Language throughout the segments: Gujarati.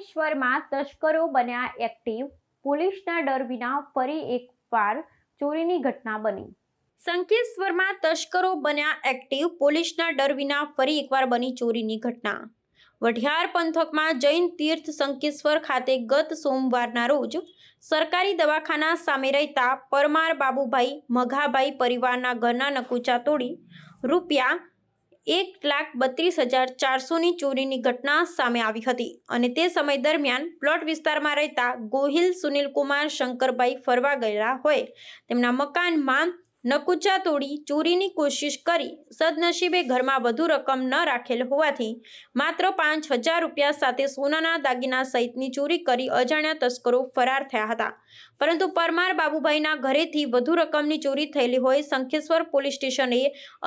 શંખેશ્વરમાં તસ્કરો બન્યા એક્ટિવ પોલીસના ડર વિના ફરી એકવાર ચોરીની ઘટના બની. સંકેશ્વરમાં તસ્કરો બન્યા એક્ટિવ પોલીસના ડર વિના ફરી એકવાર બની ચોરીની ઘટના. વઢિયાર પંથકમાં જૈન તીર્થ સંકેશ્વર ખાતે ગત સોમવારના રોજ સરકારી દવાખાના સામે રહેતા પરમાર બાબુભાઈ મઘાભાઈ પરિવારના ઘરના નકુચા તોડી રૂપિયા એક લાખ બત્રીસ હજાર ચારસોની ચોરીની ઘટના સામે આવી હતી અને તે સમય દરમિયાન પ્લોટ વિસ્તારમાં રહેતા ગોહિલ સુનિલકુમાર શંકરભાઈ ફરવા ગયેલા હોય. તેમના મકાનમાં નકુચા તોડી ચોરીની કોશિશ કરી. સદનસીબે ઘરમાં વધુ રકમ ન રાખેલ હોવાથી માત્ર પાંચ હજાર રૂપિયા સાથે સોનાના દાગીના સહિતની ચોરી કરી અજાણ્યા તસ્કરો ફરાર થયા હતા. પરંતુ પરમાર બાબુભાઈના ઘરેથી વધુ રકમની ચોરી થયેલી હોય શંખેશ્વર પોલીસ સ્ટેશને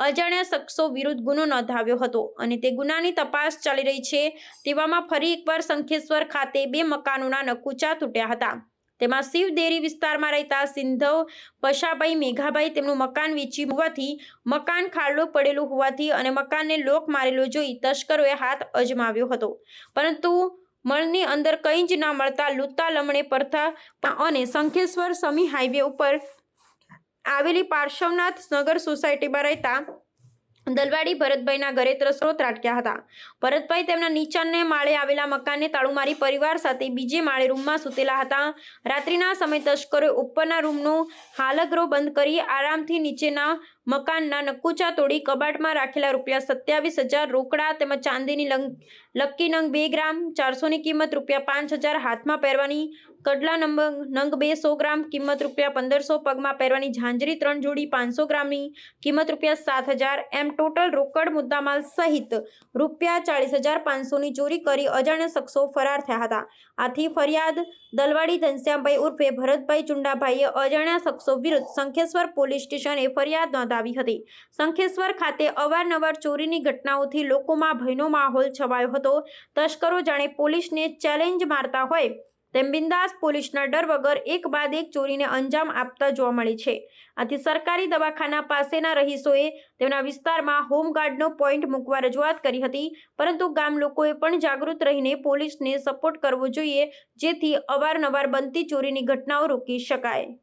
અજાણ્યા શખ્સો વિરુદ્ધ ગુનો નોંધાવ્યો હતો અને તે ગુનાની તપાસ ચાલી રહી છે તેવામાં ફરી એકવાર શંખેશ્વર ખાતે બે મકાનોના નકુચા તૂટ્યા હતા. તેમાં શિવદેરી વિસ્તારમાં રહેતા સિંધવ પશાભાઈ મેઘાભાઈ તેમનું મકાન વેચી હોવાથી મકાન ખાડલો પડેલું હોવાથી અને મકાનને લોક મારેલો જોઈ તસ્કરોએ હાથ અજમાવ્યો હતો. પરંતુ મળની અંદર કંઈ જ ના મળતા લૂતા લમણે પરથા અને શંખેશ્વર સમી હાઈવે ઉપર આવેલી પાર્શ્વનાથ નગર સોસાયટીમાં રહેતા દલવાડી ભરતભાઈના ઘરે ત્રસરો ત્રાટક્યા હતા. ભરતભાઈ તેમના નીચાણને માળે આવેલા મકાનને તાળું મારી પરિવાર સાથે બીજે માળે રૂમમાં સૂતેલા હતા. રાત્રિના સમય તસ્કરોએ ઉપરના રૂમનો હાલગરો બંધ કરી આરામથી નીચેના મકાનના નકુચા તોડી કબાટમાં રાખેલા રૂપિયા સત્યાવીસ હજાર રોકડા તેમજ ચાંદીની લંગ, લક્કી નંગ બે ગ્રામ ચારસોની કિંમત રૂપિયા પાંચ હજાર હાથમાં પહેરવાની કડલા નંબર નંગ બે સો ગ્રામ, કિંમત રૂપિયા પંદરસો, પગમાં પહેરવાની ઝાંઝરી ત્રણ જોડી પાંચસો ગ્રામની કિંમત રૂપિયા સાત હજાર. એમ ટોટલ રોકડ મુદ્દામાલ સહિત રૂપિયા ચાળીસ હજાર પાંચસોની ચોરી કરી અજાણ્યા શખ્સો ફરાર થયા હતા. આથી ફરિયાદ દલવાડી ઘનશ્યામભાઈ ઉર્ફે ભરતભાઈ ચુંડાભાઈએ અજાણ્યા શખ્સો વિરુદ્ધ શંખેશ્વર પોલીસ સ્ટેશને ફરિયાદ નોંધાવી હતી. શંખેશ્વર ખાતે અવારનવાર ચોરીની ઘટનાઓથી લોકોમાં ભયનો માહોલ છવાયો હતો. તસ્કરો જાણે પોલીસને ચેલેન્જ મારતા હોય તેમ બિંદાસ પોલીસના ડર વગર એક બાદ એક ચોરીને અંજામ આપતા જોવા મળે છે. આથી સરકારી દવાખાના પાસેના રહીશોએ તેમના વિસ્તારમાં હોમગાર્ડનો પોઈન્ટ મૂકવા રજૂઆત કરી હતી, પરંતુ ગામ લોકોએ પણ જાગૃત રહીને પોલીસને સપોર્ટ કરવો જોઈએ, જેથી અવારનવાર બનતી ચોરીની ઘટનાઓ રોકી શકાય.